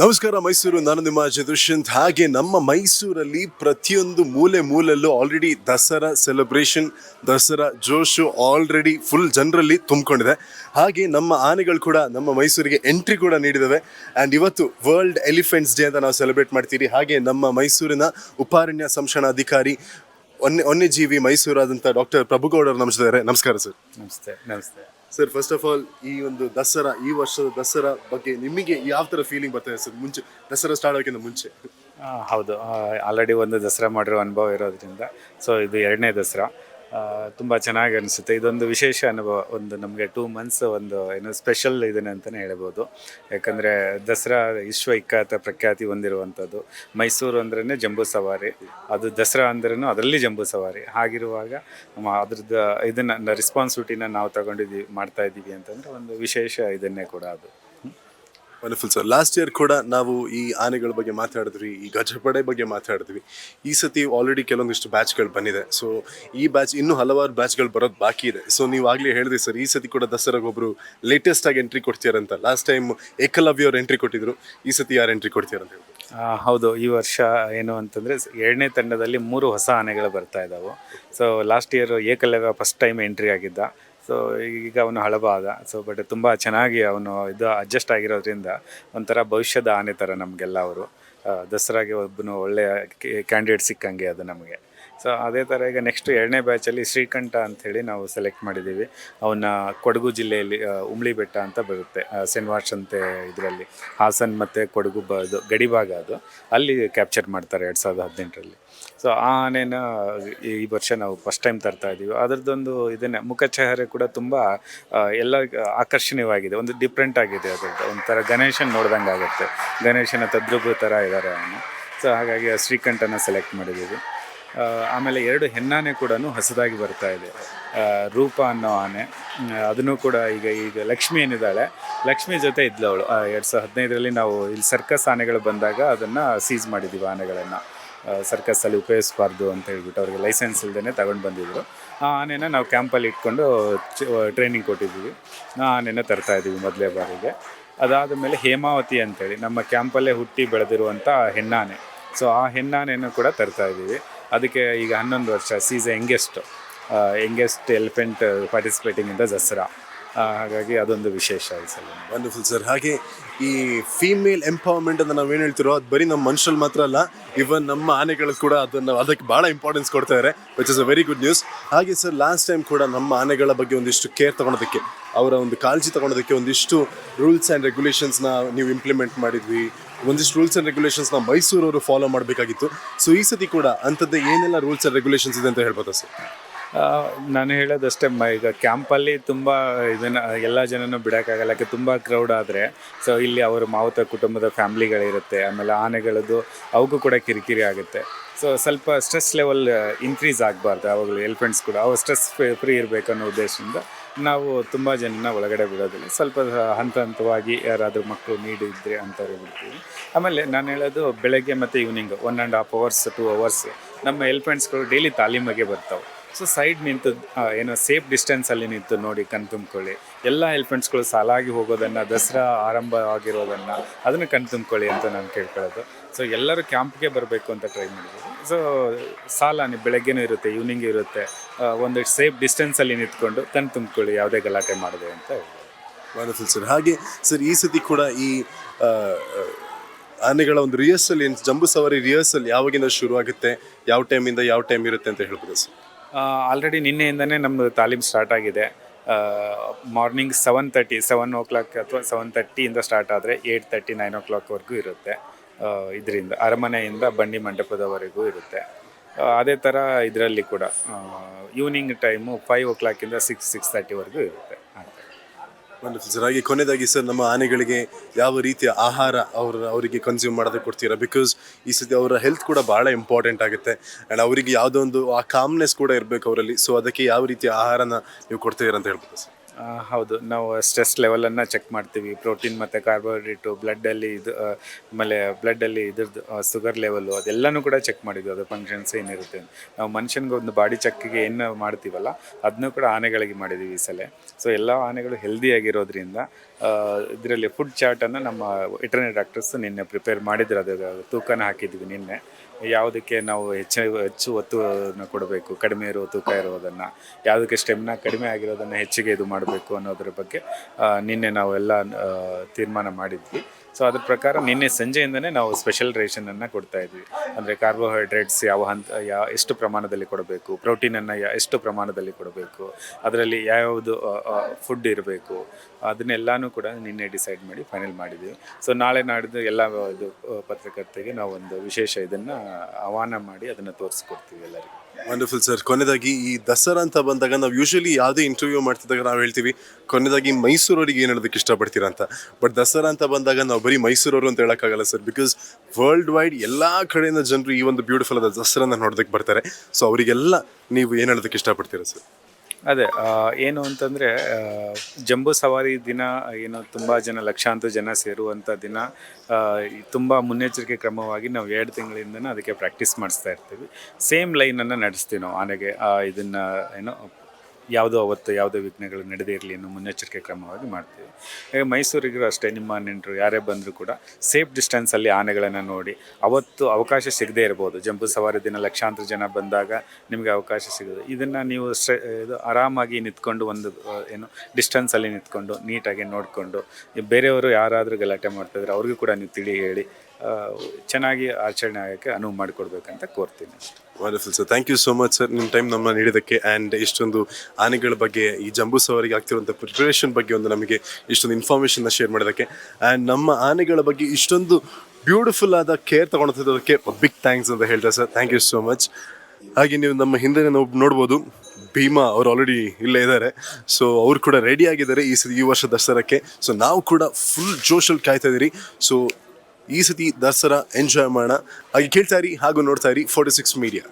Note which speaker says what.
Speaker 1: ನಮಸ್ಕಾರ, ಮೈಸೂರು. ನಾನು ನಿಮ್ಮ ಜದುಷ್ಯಂತ್ ಹಾಗೆ ನಮ್ಮ ಮೈಸೂರಲ್ಲಿ ಪ್ರತಿಯೊಂದು ಮೂಲೆ ಮೂಲೆಯಲ್ಲೂ ಆಲ್ರೆಡಿ ದಸರಾ ಸೆಲೆಬ್ರೇಷನ್ ದಸರಾ ಜೋಶು ಆಲ್ರೆಡಿ ಫುಲ್ ಜನರಲ್ಲಿ ತುಂಬಿಕೊಂಡಿದೆ. ಹಾಗೆ ನಮ್ಮ ಆನೆಗಳು ಕೂಡ ನಮ್ಮ ಮೈಸೂರಿಗೆ ಎಂಟ್ರಿ ಕೂಡ ನೀಡಿದವೆ ಆ್ಯಂಡ್ ಇವತ್ತು ವರ್ಲ್ಡ್ ಎಲಿಫೆಂಟ್ಸ್ ಡೇ ಅಂತ ನಾವು ಸೆಲೆಬ್ರೇಟ್ ಮಾಡ್ತೀರಿ. ಹಾಗೆ ನಮ್ಮ ಮೈಸೂರಿನ ಉಪಾರಣ್ಯ ಸಂರಕ್ಷಣಾಧಿಕಾರಿ ವನ್ಯ ಜೀವಿ ಮೈಸೂರಾದಂಥ ಡಾಕ್ಟರ್ ಪ್ರಭುಗೌಡರು ನಮಸ್ಕಾರ ನಮಸ್ಕಾರ ಸರ್.
Speaker 2: ನಮಸ್ತೆ ನಮಸ್ತೆ.
Speaker 1: ಸರ್ ಫಸ್ಟ್ ಆಫ್ ಆಲ್ ಈ ಒಂದು ದಸರಾ ಈ ವರ್ಷದ ದಸರಾ ಬಗ್ಗೆ ನಿಮಗೆ ಯಾವ ಥರ ಫೀಲಿಂಗ್ ಬರ್ತದೆ ಸರ್ ಮುಂಚೆ ದಸರಾ ಸ್ಟಾರ್ಟ್ ಆಗೋಕ್ಕಿಂತ ಮುಂಚೆ.
Speaker 2: ಆ, ಹೌದು. ಆಲ್ರೆಡಿ ಒಂದು ದಸರಾ ಮಾಡಿರೋ ಅನುಭವ ಇರೋದ್ರಿಂದ. ಸೊ ಇದು ಎರಡನೇ ದಸರಾ. ತುಂಬ ಚೆನ್ನಾಗಿ ಅನಿಸುತ್ತೆ. ಇದೊಂದು ವಿಶೇಷ ಅನುಭವ, ಒಂದು ನಮಗೆ ಟೂ ಮಂತ್ಸ್ ಒಂದು ಏನು ಸ್ಪೆಷಲ್ ಇದನ್ನು ಅಂತಲೇ ಹೇಳ್ಬೋದು. ಯಾಕಂದರೆ ದಸರಾ ವಿಶ್ವ ಇಖ್ಯಾತ ಪ್ರಖ್ಯಾತಿ ಹೊಂದಿರುವಂಥದ್ದು ಮೈಸೂರು ಅಂದ್ರೇ ಜಂಬೂ ಸವಾರಿ, ಅದು ದಸರಾ ಅಂದ್ರೂ ಅದರಲ್ಲಿ ಜಂಬೂ ಸವಾರಿ. ಹಾಗಿರುವಾಗ ಅದ್ರದ್ದು ಇದನ್ನು ರೆಸ್ಪಾನ್ಸಿಬಿಲಿಟಿನ ನಾವು ತಗೊಂಡಿದ್ದೀವಿ, ಮಾಡ್ತಾ ಇದ್ದೀವಿ ಅಂತಂದರೆ ಒಂದು ವಿಶೇಷ ಇದನ್ನೇ ಕೂಡ ಅದು.
Speaker 1: ವಂಡರ್ಫುಲ್ ಸರ್ ಲಾಸ್ಟ್ ಇಯರ್ ಕೂಡ ನಾವು ಈ ಆನೆಗಳ ಬಗ್ಗೆ ಮಾತಾಡಿದ್ವಿ, ಈ ಗಜಪಡೆ ಬಗ್ಗೆ ಮಾತಾಡಿದ್ವಿ. ಈ ಸತಿ ಆಲ್ರೆಡಿ ಕೆಲವೊಂದಿಷ್ಟು ಬ್ಯಾಚ್ಗಳು ಬಂದಿದೆ. ಸೊ ಈ ಬ್ಯಾಚ್ ಇನ್ನೂ ಹಲವಾರು ಬ್ಯಾಚ್ಗಳು ಬರೋದು ಬಾಕಿ ಇದೆ. ಸೊ ನೀವು ಆಗಲೇ ಹೇಳಿದ್ರಿ ಸರ್ ಈ ಸತಿ ಕೂಡ ದಸರಾಗೆ ಒಬ್ಬರು ಲೇಟೆಸ್ಟ್ ಆಗಿ ಎಂಟ್ರಿ ಕೊಡ್ತೀರಂತ ಲಾಸ್ಟ್ ಟೈಮ್ ಏಕಲವ್ಯ ಅವ್ರು ಎಂಟ್ರಿ ಕೊಟ್ಟಿದ್ರು, ಈ ಸತಿ ಯಾರು ಎಂಟ್ರಿ ಕೊಡ್ತೀರಂತ
Speaker 2: ಹೌದು. ಈ ವರ್ಷ ಏನು ಅಂತಂದರೆ, ಎರಡನೇ ತಂಡದಲ್ಲಿ ಮೂರು ಹೊಸ ಆನೆಗಳು ಬರ್ತಾ ಇದ್ದಾವೆ so last year Ekalavya first time entry ಆಗಿದ್ದ. ಸೊ ಈಗ ಅವನು ಹಳಬಾದ. ಸೊ ಬಟ್ ತುಂಬ ಚೆನ್ನಾಗಿ ಅವನು ಇದು ಅಡ್ಜಸ್ಟ್ ಆಗಿರೋದ್ರಿಂದ ಒಂಥರ ಭವಿಷ್ಯದ ಆನೆ ಥರ ನಮಗೆಲ್ಲ ಅವರು. ದಸರಾಗೆ ಒಬ್ಬನು ಒಳ್ಳೆಯ ಕ್ಯಾಂಡಿಡೇಟ್ ಸಿಕ್ಕಂಗೆ ಅದು ನಮಗೆ. ಸೊ ಅದೇ ಥರ ಈಗ ನೆಕ್ಸ್ಟ್ ಎರಡನೇ ಬ್ಯಾಚಲ್ಲಿ ಶ್ರೀಕಂಠ ಅಂಥೇಳಿ ನಾವು ಸೆಲೆಕ್ಟ್ ಮಾಡಿದ್ದೀವಿ. ಅವನ್ನ ಕೊಡಗು ಜಿಲ್ಲೆಯಲ್ಲಿ ಉಮ್ಳಿ ಬೆಟ್ಟ ಅಂತ ಬರುತ್ತೆ ಸೆನ್ವಾರ್ಸ್ ಅಂತ ಇದರಲ್ಲಿ. ಹಾಸನ್ ಮತ್ತು ಕೊಡಗು ಬ, ಅದು ಗಡಿಭಾಗ ಅದು. ಅಲ್ಲಿ ಕ್ಯಾಪ್ಚರ್ ಮಾಡ್ತಾರೆ ಎರಡು ಸಾವಿರದ ಹದಿನೆಂಟರಲ್ಲಿ. ಸೊ ಆ ಆನೆನ ಈ ವರ್ಷ ನಾವು ಫಸ್ಟ್ ಟೈಮ್ ತರ್ತಾ ಇದ್ದೀವಿ. ಅದರದ್ದೊಂದು ಇದನ್ನೇ ಮುಖಚಹರೆ ಕೂಡ ತುಂಬ ಎಲ್ಲ ಆಕರ್ಷಣೀಯವಾಗಿದೆ. ಒಂದು ಡಿಫ್ರೆಂಟ್ ಆಗಿದೆ ಅದರದ್ದು. ಒಂಥರ ಗಣೇಶನ್ ನೋಡ್ದಂಗೆ ಆಗುತ್ತೆ. ಗಣೇಶನ ತದ್ರೂಪ ಥರ ಇದ್ದಾರೆ ಅವನು ಸೊ ಹಾಗಾಗಿ ಶ್ರೀಕಂಠನ ಸೆಲೆಕ್ಟ್ ಮಾಡಿದ್ದೀವಿ. ಆಮೇಲೆ ಎರಡು ಹೆಣ್ಣಾನೆ ಕೂಡ ಹೊಸದಾಗಿ ಬರ್ತಾ ಇದೆ. ರೂಪ ಅನ್ನೋ ಆನೆ. ಅದನ್ನು ಕೂಡ ಈಗ ಈಗ ಲಕ್ಷ್ಮಿ ಏನಿದ್ದಾಳೆ, ಲಕ್ಷ್ಮಿ ಜೊತೆ ಇದ್ಲು ಅವಳು ಎರಡು ಸಾವಿರದ ಹದಿನೈದರಲ್ಲಿ ನಾವು ಇಲ್ಲಿ ಸರ್ಕಸ್ ಆನೆಗಳು ಬಂದಾಗ ಅದನ್ನು ಸೀಸ್ ಮಾಡಿದ್ದೀವಿ ಆನೆಗಳನ್ನು. ಸರ್ಕಸ್ಸಲ್ಲಿ ಉಪಯೋಗಿಸಬಾರ್ದು ಅಂತ ಹೇಳ್ಬಿಟ್ಟು ಅವ್ರಿಗೆ ಲೈಸೆನ್ಸ್ ಇಲ್ಲದೇ ತಗೊಂಡು ಬಂದಿದ್ರು. ಆ ಆನೆನ ನಾವು ಕ್ಯಾಂಪಲ್ಲಿ ಇಟ್ಕೊಂಡು ಟ್ರೈನಿಂಗ್ ಕೊಟ್ಟಿದ್ದೀವಿ ಆ ಆನೆನ ತರ್ತಾ ಇದ್ದೀವಿ ಮೊದಲೇ ಬಾರಿಗೆ. ಅದಾದ ಮೇಲೆ ಹೇಮಾವತಿ ಅಂತೇಳಿ, ನಮ್ಮ ಕ್ಯಾಂಪಲ್ಲೇ ಹುಟ್ಟಿ ಬೆಳೆದಿರುವಂಥ ಹೆಣ್ಣಾನೆ. ಸೊ ಆ ಹೆಣ್ಣಾನೆಯನ್ನು ಕೂಡ ತರ್ತಾ ಇದ್ದೀವಿ ಅದಕ್ಕೆ ಈಗ ಹನ್ನೊಂದು ವರ್ಷ she's youngest youngest elephant participating in Dasara ಹಾಗಾಗಿ ಅದೊಂದು ವಿಶೇಷ ಈ ಸಲ.
Speaker 1: ವಂಡರ್ಫುಲ್ ಸರ್ ಹಾಗೆ ಈ ಫೀಮೇಲ್ ಎಂಪವರ್ಮೆಂಟ್ ಅಂತ ನಾವು ಏನು ಹೇಳ್ತಿರೋ, ಅದು ಬರೀ ನಮ್ಮ ಮನುಷ್ಯರು ಮಾತ್ರ ಅಲ್ಲ ಇವನ್ ನಮ್ಮ ಆನೆಗಳು ಕೂಡ ಅದನ್ನು ಅದಕ್ಕೆ ಭಾಳ ಇಂಪಾರ್ಟೆನ್ಸ್ ಕೊಡ್ತಾ ಇದ್ದಾರೆ which is a very good news ಹಾಗೆ ಸರ್ ಲಾಸ್ಟ್ ಟೈಮ್ ಕೂಡ ನಮ್ಮ ಆನೆಗಳ ಬಗ್ಗೆ ಒಂದಿಷ್ಟು ಕೇರ್ ತಗೊಳೋದಕ್ಕೆ, ಅವರ ಒಂದು ಕಾಳಜಿ ತಗೊಳೋದಕ್ಕೆ ಒಂದಿಷ್ಟು ರೂಲ್ಸ್ ಆ್ಯಂಡ್ ರೆಗ್ಯುಲೇಷನ್ಸ್ನ ನೀವು ಇಂಪ್ಲಿಮೆಂಟ್ ಮಾಡಿದ್ವಿ. ಒಂದಿಷ್ಟು ರೂಲ್ಸ್ ಆ್ಯಂಡ್ ರೆಗ್ಯುಲೇಷನ್ಸ್ನ ಮೈಸೂರವರು ಫಾಲೋ ಮಾಡಬೇಕಾಗಿತ್ತು. ಸೊ ಈ ಸತಿ ಕೂಡ ಅಂಥದ್ದು ಏನೆಲ್ಲ ರೂಲ್ಸ್ ಆ್ಯಂಡ್ ರೆಗ್ಯುಲೇಷನ್ಸ್ ಇದೆ ಅಂತ ಹೇಳ್ಬೋದಾ ಸರ್?
Speaker 2: ನಾನು ಹೇಳೋದಷ್ಟೇ, ಮ, ಈಗ ಕ್ಯಾಂಪಲ್ಲಿ ತುಂಬ ಇದನ್ನು ಎಲ್ಲ ಜನನೂ ಬಿಡೋಕ್ಕಾಗಲ್ಲ, ಯಾಕೆ ತುಂಬ ಕ್ರೌಡ್ ಆದರೆ. ಸೊ ಇಲ್ಲಿ ಅವರು ಮಾವುತ ಕುಟುಂಬದ ಫ್ಯಾಮ್ಲಿಗಳಿರುತ್ತೆ, ಆಮೇಲೆ ಆನೆಗಳದ್ದು ಅವಕ್ಕೂ ಕೂಡ ಕಿರಿಕಿರಿ ಆಗುತ್ತೆ. ಸೊ ಸ್ವಲ್ಪ ಸ್ಟ್ರೆಸ್ ಲೆವೆಲ್ ಇನ್ಕ್ರೀಸ್ ಆಗಬಾರ್ದು, ಅವಾಗಲೂ ಎಲಿಫೆಂಟ್ಸ್ ಕೂಡ ಅವು ಸ್ಟ್ರೆಸ್ ಫ್ರೀ ಇರಬೇಕು ಅನ್ನೋ ಉದ್ದೇಶದಿಂದ ನಾವು ತುಂಬ ಜನನ ಒಳಗಡೆ ಬಿಡೋದಿಲ್ಲ. ಸ್ವಲ್ಪ ಹಂತ ಹಂತವಾಗಿ ಯಾರಾದರೂ ಮಕ್ಕಳು ನೀಡಿದ್ರೆ ಅಂತ ಬಿಡ್ತೀವಿ ಆಮೇಲೆ ನಾನು ಹೇಳೋದು ಬೆಳಗ್ಗೆ ಮತ್ತು evening one and half hours two hours ನಮ್ಮ ಎಲಿಫೆಂಟ್ಸ್ಗಳು ಡೈಲಿ ತಾಲೀಮಿಗೆ ಬರ್ತಾವೆ. ಸೊ ಸೈಡ್ ನಿಂತು ಏನೋ ಸೇಫ್ ಡಿಸ್ಟೆನ್ಸಲ್ಲಿ ನಿಂತು ನೋಡಿ ಕಣ್ ತುಂಬ್ಕೊಳ್ಳಿ. ಎಲ್ಲ ಎಲಿಫೆಂಟ್ಸ್ಗಳು ಸಾಲಾಗಿ ಹೋಗೋದನ್ನು, ದಸರಾ ಆರಂಭ ಆಗಿರೋದನ್ನು ಅದನ್ನು ಕಣ್ ತುಂಬ್ಕೊಳ್ಳಿ ಅಂತ ನಾನು ಕೇಳ್ಕೊಳ್ಳೋದು. ಸೊ ಎಲ್ಲರೂ ಕ್ಯಾಂಪ್ಗೆ ಬರಬೇಕು ಅಂತ ಟ್ರೈ ಮಾಡಿದ್ದೀವಿ ಸೊ ಸಾಲ ನೀವು ಬೆಳಗ್ಗೆನೂ ಇರುತ್ತೆ ಈವ್ನಿಂಗ್ ಇರುತ್ತೆ. ಒಂದು ಸೇಫ್ ಡಿಸ್ಟೆನ್ಸಲ್ಲಿ ನಿಂತ್ಕೊಂಡು ಕಣ್ ತುಂಬಿಕೊಳ್ಳಿ ಯಾವುದೇ ಗಲಾಟೆ ಮಾಡಿದೆ ಅಂತ ಹೇಳ್ಬೋದು.
Speaker 1: ವಂಡರ್ಫುಲ್ ಸರ್ ಹಾಗೆ ಸರ್ ಈ ಸತಿ ಕೂಡ ಈ ಆ, ಆನೆಗಳ ಒಂದು ರಿಹರ್ಸಲ್ ಏನು ಜಂಬೂ ಸವಾರಿ ರಿಹರ್ಸಲ್ ಯಾವಾಗಿಂದ ಶುರು ಆಗುತ್ತೆ ಯಾವ ಟೈಮಿಂದ ಯಾವ ಟೈಮ್ ಇರುತ್ತೆ ಅಂತ ಹೇಳ್ಬೋದು ಸರ್
Speaker 2: ಆಲ್ರೆಡಿ ನಿನ್ನೆಯಿಂದನೇ ನಮ್ಮದು ತಾಲೀಮ್ ಸ್ಟಾರ್ಟ್ ಆಗಿದೆ. Morning seven thirty seven o'clock ಅಥವಾ ಸೆವೆನ್ ತರ್ಟಿಯಿಂದ ಸ್ಟಾರ್ಟ್ ಆದರೆ ಏಯ್ಟ್ ತರ್ಟಿ ನೈನ್ ಓ ಕ್ಲಾಕ್ವರೆಗೂ ಇರುತ್ತೆ. ಇದರಿಂದ, ಅರಮನೆಯಿಂದ ಬನ್ನಿ ಮಂಟಪದವರೆಗೂ ಇರುತ್ತೆ. ಅದೇ ಥರ ಇದರಲ್ಲಿ ಕೂಡ ಈವ್ನಿಂಗ್ ಟೈಮು ಫೈವ್ ಓ ಕ್ಲಾಕಿಂದ ಸಿಕ್ಸ್ ಸಿಕ್ಸ್ ತರ್ಟಿವರೆಗೂ ಇರುತ್ತೆ.
Speaker 1: ಸರ್ ಹಾಗೆ ಕೊನೆಯದಾಗಿ ಸರ್ ನಮ್ಮ ಆನೆಗಳಿಗೆ ಯಾವ ರೀತಿಯ ಆಹಾರ ಅವ್ರ, ಅವರಿಗೆ ಕನ್ಸ್ಯೂಮ್ ಮಾಡೋದಕ್ಕೆ ಕೊಡ್ತೀರಾ? ಬಿಕಾಸ್ ಈ ಸತಿ ಅವರ ಹೆಲ್ತ್ ಕೂಡ ಭಾಳ ಇಂಪಾರ್ಟೆಂಟ್ ಆಗುತ್ತೆ. ಆ್ಯಂಡ್ ಅವರಿಗೆ ಯಾವುದೋ ಒಂದು, ಆ ಕಾಮ್ನೆಸ್ ಕೂಡ ಇರಬೇಕು ಅವರಲ್ಲಿ. ಸೊ ಅದಕ್ಕೆ ಯಾವ ರೀತಿಯ ಆಹಾರನ ನೀವು ಕೊಡ್ತೀರಾ ಅಂತ ಹೇಳ್ಬೋದು ಸರ್
Speaker 2: ಹೌದು, ನಾವು ಸ್ಟ್ರೆಸ್ ಲೆವೆಲನ್ನು ಚೆಕ್ ಮಾಡ್ತೀವಿ. ಪ್ರೋಟೀನ್ ಮತ್ತು ಕಾರ್ಬೋಹೈಡ್ರೇಟು ಬ್ಲಡ್ಡಲ್ಲಿ ಇದು ಆಮೇಲೆ ಬ್ಲಡ್ಡಲ್ಲಿ ಇದ್ರದ್ದು ಶುಗರ್ ಲೆವೆಲು ಅದೆಲ್ಲನೂ ಕೂಡ ಚೆಕ್ ಮಾಡಿದ್ವಿ. ಅದು ಫಂಕ್ಷನ್ಸ್ ಏನಿರುತ್ತೆ. ನಾವು ಮನುಷ್ಯನಿಗೆ ಒಂದು ಬಾಡಿ ಚೆಕ್ಕಿಗೆ ಏನು ಮಾಡ್ತೀವಲ್ಲ ಅದನ್ನೂ ಕೂಡ ಆನೆಗಳಿಗೆ ಮಾಡಿದ್ದೀವಿ ಈ ಸಲ. ಸೊ ಎಲ್ಲ ಆನೆಗಳು ಹೆಲ್ದಿಯಾಗಿರೋದ್ರಿಂದ ಇದರಲ್ಲಿ ಫುಡ್ ಚಾರ್ಟನ್ನು ನಮ್ಮ ವೆಟರ್ನರಿ ಡಾಕ್ಟರ್ಸ್ ನಿನ್ನೆ ಪ್ರಿಪೇರ್ ಮಾಡಿದ್ರು. ಅದು ತೂಕನ ಹಾಕಿದ್ವಿ ನಿನ್ನೆ. ಯಾವುದಕ್ಕೆ ನಾವು ಹೆಚ್ಚು ಹೆಚ್ಚು ಒತ್ತುವನ್ನು ಕೊಡಬೇಕು, ಕಡಿಮೆ ಇರೋ ತೂಕ ಇರೋದನ್ನು, ಯಾವುದಕ್ಕೆ ಸ್ಟೆಮ್ನ ಕಡಿಮೆ ಆಗಿರೋದನ್ನು ಹೆಚ್ಚಿಗೆ ಇದು ಮಾಡಬೇಕು ಅನ್ನೋದ್ರ ಬಗ್ಗೆ ನಿನ್ನೆ ನಾವೆಲ್ಲ ತೀರ್ಮಾನ ಮಾಡಿದ್ವಿ. ಸೊ ಅದ್ರ ಪ್ರಕಾರ ನಿನ್ನೆ ಸಂಜೆಯಿಂದನೇ ನಾವು ಸ್ಪೆಷಲ್ ರೇಷನನ್ನು ಕೊಡ್ತಾ ಇದ್ವಿ. ಅಂದರೆ ಕಾರ್ಬೋಹೈಡ್ರೇಟ್ಸ್ ಯಾವ ಹಂತ ಯಾವ ಎಷ್ಟು ಪ್ರಮಾಣದಲ್ಲಿ ಕೊಡಬೇಕು ಪ್ರೋಟೀನನ್ನು ಯಾ, ಎಷ್ಟು ಪ್ರಮಾಣದಲ್ಲಿ ಕೊಡಬೇಕು, ಅದರಲ್ಲಿ ಯಾವ್ಯಾವುದು ಫುಡ್ ಇರಬೇಕು, ಅದನ್ನೆಲ್ಲನೂ ಕೂಡ ನಿನ್ನೆ ಡಿಸೈಡ್ ಮಾಡಿ ಫೈನಲ್ ಮಾಡಿದ್ವಿ. ಸೊ ನಾಳೆ ನಾಡಿದ್ದು ಎಲ್ಲ ಇದು ಪತ್ರಕರ್ತೆಗೆ ನಾವು ಒಂದು ವಿಶೇಷ ಇದನ್ನು ಆಹ್ವಾನ ಮಾಡಿ ಅದನ್ನು ತೋರಿಸ್ಕೊಡ್ತೀವಿ ಎಲ್ಲರಿಗೂ.
Speaker 1: ವಂಡರ್ಫುಲ್ ಸರ್ ಕೊನೆದಾಗಿ ಈ ದಸರಾ ಅಂತ ಬಂದಾಗ ನಾವು ಯೂಶಲಿ ಯಾವುದೇ ಇಂಟರ್ವ್ಯೂ ಮಾಡ್ತಿದ್ದಾಗ ನಾವು ಹೇಳ್ತೀವಿ, ಕೊನೆದಾಗಿ ಮೈಸೂರವರಿಗೆ ಏನು ಹೇಳೋದಕ್ಕೆ ಇಷ್ಟಪಡ್ತೀರಾ ಅಂತ. ಬಟ್ ದಸರಾ ಅಂತ ಬಂದಾಗ ನಾವು ಬರೀ ಮೈಸೂರವರು ಅಂತ ಹೇಳೋಕ್ಕಾಗಲ್ಲ ಸರ್ ಬಿಕಾಸ್ ವರ್ಲ್ಡ್ ವೈಡ್ ಎಲ್ಲ ಕಡೆಯಿಂದ ಜನರು ಈ ಒಂದು ಬ್ಯೂಟಿಫುಲ್ ಆದ ದಸರಾನ ನೋಡೋದಕ್ಕೆ ಬರ್ತಾರೆ. ಸೊ ಅವರಿಗೆಲ್ಲ ನೀವು ಏನು ಹೇಳೋದಕ್ಕೆ ಇಷ್ಟಪಡ್ತೀರಾ ಸರ್
Speaker 2: ಅದೇ ಏನು ಅಂತಂದರೆ ಜಂಬೂ ಸವಾರಿ ದಿನ, ಏನು ತುಂಬ ಜನ, ಲಕ್ಷಾಂತರ ಜನ ಸೇರುವಂಥ ದಿನ ತುಂಬ ಮುನ್ನೆಚ್ಚರಿಕೆ ಕ್ರಮವಾಗಿ ನಾವು ಎರಡು ತಿಂಗಳಿಂದನೂ ಅದಕ್ಕೆ ಪ್ರಾಕ್ಟೀಸ್ ಮಾಡಿಸ್ತಾ ಇರ್ತೀವಿ. ಸೇಮ್ ಲೈನನ್ನು ನಡೆಸ್ತೀವಿ ನಾವು, ಆನೆಗೆ ಇದನ್ನು, ಏನೋ ಯಾವುದೋ ಅವತ್ತು ಯಾವುದೇ ವಿಘ್ನಗಳು ನಡೆದೇ ಇರಲಿ ಅನ್ನೋ ಮುನ್ನೆಚ್ಚರಿಕೆ ಕ್ರಮವಾಗಿ ಮಾಡ್ತೀವಿ. ಈಗ ಮೈಸೂರಿಗೂ ಅಷ್ಟೇ, ನಿಮ್ಮ ನೆಂಟರು ಯಾರೇ ಬಂದರೂ ಕೂಡ ಸೇಫ್ ಡಿಸ್ಟೆನ್ಸಲ್ಲಿ ಆನೆಗಳನ್ನು ನೋಡಿ, ಅವತ್ತು ಅವಕಾಶ ಸಿಗದೇ ಇರ್ಬೋದು. ಜಂಬು ಸವಾರಿ ದಿನ ಲಕ್ಷಾಂತರ ಜನ ಬಂದಾಗ ನಿಮಗೆ ಅವಕಾಶ ಸಿಗೋದು ಇದನ್ನು ನೀವು ಇದು ಆರಾಮಾಗಿ ನಿಂತ್ಕೊಂಡು ಒಂದು ಏನು ಡಿಸ್ಟೆನ್ಸಲ್ಲಿ ನಿಂತ್ಕೊಂಡು ನೀಟಾಗಿ ನೋಡಿಕೊಂಡು, ಬೇರೆಯವರು ಯಾರಾದರೂ ಗಲಾಟೆ ಮಾಡ್ತಾಯಿದ್ರೆ ಅವ್ರಿಗೂ ಕೂಡ ನೀವು ತಿಳಿ ಹೇಳಿ ಚೆನ್ನಾಗಿ ಆಚರಣೆ ಆಗೋಕ್ಕೆ ಅನುವು ಮಾಡಿಕೊಡ್ಬೇಕಂತ ಕೋರ್ತೀನಿ.
Speaker 1: Wonderful sir thank you so much sir ನಿಮ್ಮ ಟೈಮ್ ನಮ್ಮ ನೀಡಿದ್ದಕ್ಕೆ. ಆ್ಯಂಡ್ ಇಷ್ಟೊಂದು ಆನೆಗಳ ಬಗ್ಗೆ, ಈ ಜಂಬೂ ಸವಾರಿಗೆ ಆಗ್ತಿರುವಂಥ ಪ್ರಿಪರೇಷನ್ ಬಗ್ಗೆ ಒಂದು ನಮಗೆ ಇಷ್ಟೊಂದು ಇನ್ಫಾರ್ಮೇಷನ್ನ ಶೇರ್ ಮಾಡೋದಕ್ಕೆ ಆ್ಯಂಡ್ ನಮ್ಮ ಆನೆಗಳ ಬಗ್ಗೆ ಇಷ್ಟೊಂದು ಬ್ಯೂಟಿಫುಲ್ ಆದ ಕೇರ್ ತಗೊಳ್ತಿದ್ದಕ್ಕೆ ಬಿಗ್ ಥ್ಯಾಂಕ್ಸ್ ಅಂತ ಹೇಳ್ತಾರೆ sir thank you so much ಹಾಗೆ ನೀವು ನಮ್ಮ ಹಿಂದೆ ನಾವು ನೋಡ್ಬೋದು, ಭೀಮಾ ಅವ್ರು ಆಲ್ರೆಡಿ ಇಲ್ಲೇ ಇದ್ದಾರೆ. ಸೊ ಅವ್ರು ಕೂಡ ರೆಡಿ ಆಗಿದ್ದಾರೆ ಈ ಈ ವರ್ಷ ದಸರಾಕ್ಕೆ. ಸೊ ನಾವು ಕೂಡ ಫುಲ್ ಜೋಶಲ್ಲಿ ಕಾಯ್ತಾ ಇದ್ದೀರಿ. ಸೊ ಈ ಸತಿ ದಸರಾ ಎಂಜಾಯ್ ಮಾಡೋಣ. ಹಾಗೆ ಕೇಳ್ತಾ ಇರಿ ಹಾಗೂ ನೋಡ್ತಾ ಇರಿ ಫೋರ್ಟಿ ಸಿಕ್ಸ್ ಮೀಡಿಯಾ.